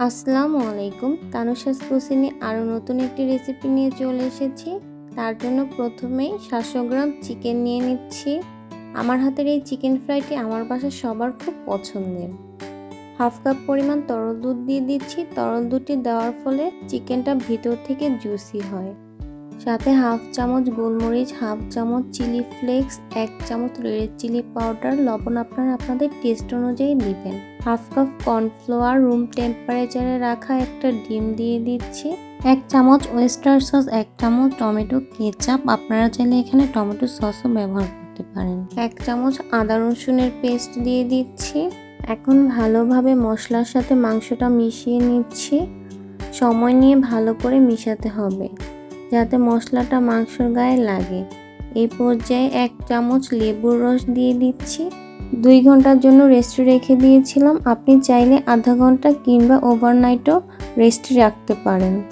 আসসালামু আলাইকুম। তানুশাস কুসিনে আরও নতুন একটি রেসিপি নিয়ে চলে এসেছি। তার জন্য প্রথমেই সাতশো গ্রাম চিকেন নিয়ে নিচ্ছি। আমার হাতের এই চিকেন ফ্রাইটি আমার বাসায় সবার খুব পছন্দের। হাফ কাপ পরিমাণ তরল দুধ দিয়ে দিচ্ছি। তরল দুধটি দেওয়ার ফলে চিকেনটা ভিতর থেকে জুসি হয়। সাথে হাফ চামচ গোলমরিচ, হাফ চামচ চিলি ফ্লেক্স, এক চামচ রেড চিলি পাউডার, লবণ আপনারা আপনাদের টেস্ট অনুযায়ী দিবেন হাফ কাপ কর্নফ্লাওয়ার, রুম টেম্পারেচারে রাখা একটা ডিম দিয়ে দিচ্ছি। এক চামচ ওয়েস্টার সস, এক চামচ টমেটো কেচাপ, আপনারা চাইলে এখানে টমেটো সসও ব্যবহার করতে পারেন। এক চামচ আদা রসুনের পেস্ট দিয়ে দিচ্ছি। এখন ভালোভাবে মশলার সাথে মাংসটা মিশিয়ে নিচ্ছি। সময় নিয়ে ভালো করে মিশাতে হবে। যাতে মশলাটা মাংসর গায়ে লাগে। এই পর্যায়ে এক চামচ লেবুর রস দিয়ে দিচ্ছি। দুই ঘণ্টার জন্য রেস্টে রেখে দিয়েছিলাম। আপনি চাইলে আধা ঘণ্টা কিংবা ওভারনাইটও রেস্টে রাখতে পারেন।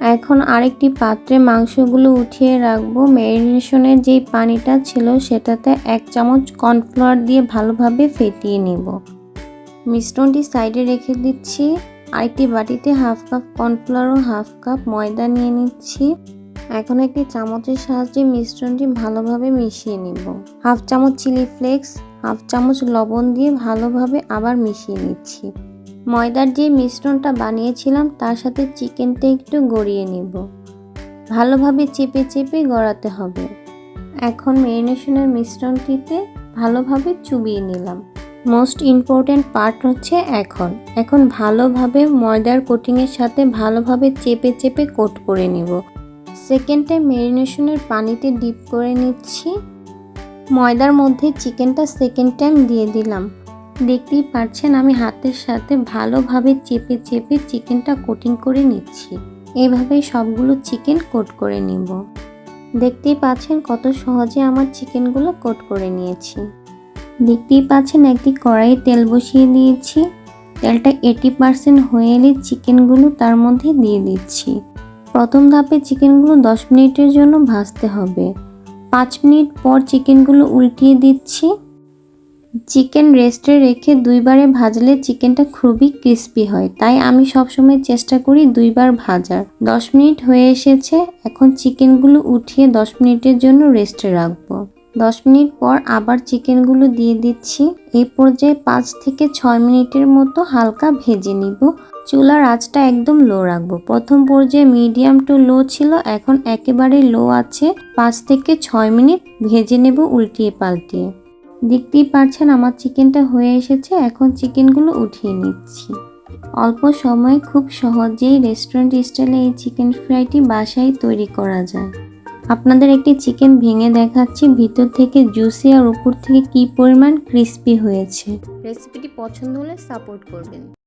এখন আরেকটি পাত্রে মাংসগুলো উঠিয়ে রাখব। ম্যারিনেশনের যেই পানিটা ছিল সেটাতে এক চামচ কর্নফ্লাওয়ার দিয়ে ভালোভাবে ফেটিয়ে নেব। মিশ্রণটি সাইডে রেখে দিচ্ছি। আরেকটি বাটিতে হাফ কাপ কর্নফ্লাওয়ার ও হাফ কাপ ময়দা নিয়ে নিচ্ছি। এখন একটি চামচের সাহায্যে মিশ্রণটি ভালোভাবে মিশিয়ে নিব। হাফ চামচ চিলি ফ্লেক্স, হাফ চামচ লবণ দিয়ে ভালোভাবে আবার মিশিয়ে নিচ্ছি। ময়দার যে মিশ্রণটা বানিয়েছিলাম, তার সাথে চিকেনটা একটু গড়িয়ে নিব। ভালোভাবে চেপে চেপে গড়াতে হবে। এখন মেরিনেশনের মিশ্রণটিতে ভালোভাবে চুবিয়ে নিলাম। মোস্ট ইম্পর্ট্যান্ট পার্ট হচ্ছে এখন। এখন ভালোভাবে ময়দার কোটিংয়ের সাথে ভালোভাবে চেপে চেপে কোট করে নিব। সেকেন্ড টাইম মেরিনেশনের পানিতে ডিপ করে নিচ্ছি। ময়দার মধ্যে চিকেনটা সেকেন্ড টাইম দিয়ে দিলাম। দেখতেই পাচ্ছেন আমি হাতের সাথে ভালোভাবে চেপে চেপে চিকেনটা কোটিং করে নিচ্ছি। এইভাবেই সবগুলো চিকেন কোট করে নিব। দেখতেই পাচ্ছেন কত সহজে আমার চিকেনগুলো কোট করে নিয়েছি। দেখতেই পাচ্ছেন, একটি কড়াইয়ে তেল বসিয়ে দিয়েছি। তেলটা এইটি পার্সেন্ট হয়ে এলে চিকেনগুলো তার মধ্যে দিয়ে দিচ্ছি। প্রথম ধাপে চিকেনগুলো দশ মিনিটের জন্য ভাজতে হবে। পাঁচ মিনিট পর চিকেনগুলো উল্টিয়ে দিচ্ছি। চিকেন রেস্টে রেখে দুইবারে ভাজলে চিকেনটা খুবই ক্রিস্পি হয়। তাই আমি সবসময় চেষ্টা করি দুইবার ভাজার। দশ মিনিট হয়ে এসেছে, এখন চিকেনগুলো উঠিয়ে দশ মিনিটের জন্য রেস্টে রাখব। দশ মিনিট পর আবার চিকেনগুলো দিয়ে দিচ্ছি। এই পর্যায়ে পাঁচ থেকে ছয় মিনিটের মতো হালকা ভেজে নিব। চুলার আঁচটা একদম লো রাখব। প্রথম পর্যায়ে মিডিয়াম টু লো ছিল, এখন একেবারে লো আছে। পাঁচ থেকে ছয় মিনিট ভেজে নেব উল্টিয়ে পাল্টিয়ে দেখতেই পারছেন আমার চিকেনটা হয়ে এসেছে, এখন চিকেনগুলো উঠিয়ে নিচ্ছি। অল্প সময়ে খুব সহজেই রেস্টুরেন্ট স্টাইলে এই চিকেন ফ্রাইটি বাসায় তৈরি করা যায়। আপনাদের একটি চিকেন ভেঙে দেখাচ্ছি, ভিতর থেকে জুসি আর উপর থেকে কি পরিমাণ ক্রিস্পি হয়েছে। রেসিপিটি পছন্দ হলে সাপোর্ট করবেন।